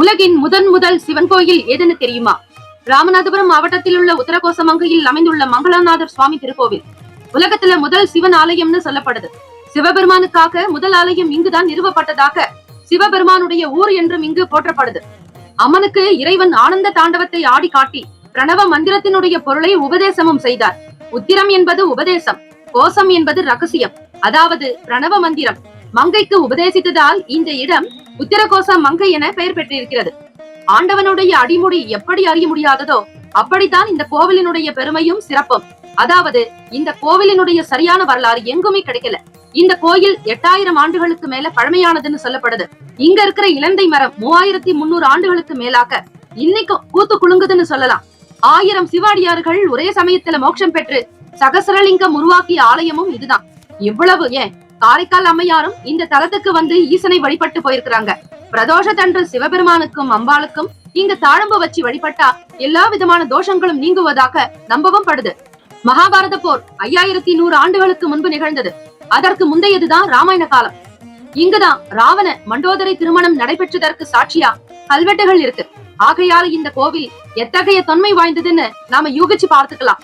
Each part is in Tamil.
உலகின் முதன் முதல் சிவன் கோயில் எதுன்னு தெரியுமா? ராமநாதபுரம் மாவட்டத்தில் உள்ள உத்தரகோசமங்கையில் அமைந்துள்ள மங்களநாதர் சுவாமி திருக்கோவில். உலகத்துல முதல் சிவன் ஆலயம்னு சொல்லப்படுது. சிவபெருமானுக்காக முதல் ஆலயம் இங்குதான் நிறுவப்பட்டதாக சிவபெருமானுடைய ஊர் என்றும் இங்கு போற்றப்படுது. அம்மனுக்கு இறைவன் ஆனந்த தாண்டவத்தை ஆடி காட்டி பிரணவ மந்திரத்தினுடைய பொருளை உபதேசமும் செய்தார். உத்திரம் என்பது உபதேசம் கோசம் என்பது ரகசியம். அதாவது பிரணவ மந்திரம். மங்கைக்கு உபதேசித்ததால் இந்த இடம் உத்திரகோச மங்கை என பெயர் பெற்றிருக்கிறது. ஆண்டவனுடைய அடிமுடி எப்படி அறிய முடியாததோ அப்படித்தான் இந்த கோவிலினுடைய பெருமையும் சிறப்பும். அதாவது இந்த கோவிலினுடைய சரியான வரலாறு எங்குமே கிடைக்கல. இந்த கோயில் எட்டாயிரம் ஆண்டுகளுக்கு மேல பழமையானதுன்னு சொல்லப்படுது. இங்க இருக்கிற இலந்தை மரம் மூவாயிரத்தி முன்னூறு ஆண்டுகளுக்கு மேலாக இன்னைக்கும் பூத்து குலுங்குதுன்னு சொல்லலாம். ஆயிரம் சிவாடியார்கள் ஒரே சமயத்துல மோட்சம் பெற்று சகசரலிங்கம் உருவாக்கிய ஆலயமும் இதுதான். இவ்வளவு ஏன்? காரைக்கால் அம்மையாரும் இந்த தலத்துக்கு வந்து ஈசனை வழிபட்டு போயிருக்கிறாங்க. பிரதோஷத்தன்று சிவபெருமானுக்கும் அம்பாளுக்கும் இங்க தாழம்பு வச்சு வழிபட்டா எல்லா விதமான தோஷங்களும் நீங்குவதாக நம்பவும் படுது. மகாபாரத போர் ஐயாயிரத்தி நூறு ஆண்டுகளுக்கு முன்பு நிகழ்ந்தது. அதற்கு முந்தையதுதான் ராமாயண காலம். இங்குதான் ராவண மண்டோதரை திருமணம் நடைபெற்றதற்கு சாட்சியா கல்வெட்டுகள் இருக்கு. ஆகையால இந்த கோவில் எத்தகைய தொன்மை வாய்ந்ததுன்னு நாம யூகிச்சு பார்த்துக்கலாம்.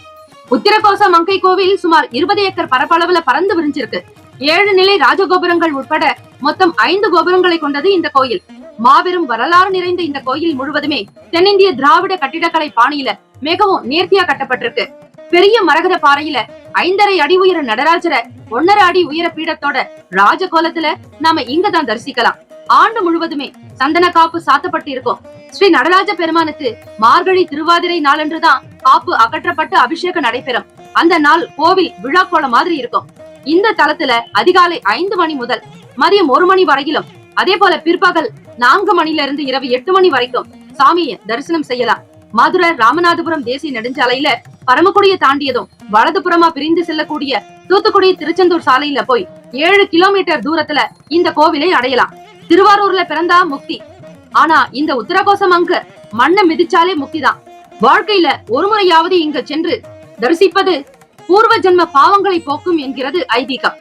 உத்திரகோச மங்கை கோவில் சுமார் இருபது ஏக்கர் பரப்பளவுல பறந்து விரிஞ்சிருக்கு. ஏழு நிலை ராஜகோபுரங்கள் உட்பட மொத்தம் ஐந்து கோபுரங்களை கொண்டது இந்த கோயில். மாபெரும் வரலாறு நிறைந்த இந்த கோயில் முழுவதுமே தென்னிந்திய திராவிட கட்டிடக்கலை பாணியில மிகவும் நேர்த்தியா கட்டப்பட்டிருக்கு. பெரிய மரகத பாறையில ஐந்தரை அடி உயர நடராஜரை ஒன்னரை அடி உயர பீடத்தோட ராஜகோலத்துல நாம இங்கதான் தரிசிக்கலாம். ஆண்டு முழுவதுமே சந்தன காப்பு சாத்தப்பட்டு இருக்கும் ஸ்ரீ நடராஜ பெருமானுக்கு மார்கழி திருவாதிரை நாளன்றுதான் காப்பு அகற்றப்பட்டு அபிஷேகம் நடைபெறும். அந்த நாள் கோவில் விழா கோலம் மாதிரி இருக்கும். இந்த தலத்துல அதிகாலை ஐந்து மணி முதல் மதியம் ஒரு மணி வரையிலும் அதே போல பிற்பகல் நான்கு மணில இருந்து இரவு எட்டு மணி வரைக்கும் சாமியை தரிசனம் செய்யலாம். மதுரை ராமநாதபுரம் தேசிய நெடுஞ்சாலையில பரமக்குடியை தாண்டியதும் வலதுபுறமா பிரிந்து செல்லக்கூடிய தூத்துக்குடி திருச்செந்தூர் சாலையில போய் ஏழு கிலோமீட்டர் தூரத்துல இந்த கோவிலை அடையலாம். திருவாரூர்ல பிறந்தா முக்தி. ஆனா இந்த உத்தரகோசம் அங்க மண்ணை மிதிச்சாலே முக்திதான் வாழ்க்கையில ஒரு முறையாவது இங்க சென்று தரிசிப்பது பூர்வ ஜென்ம பாவங்களை போக்கும் என்கிறது ஐதீகம்.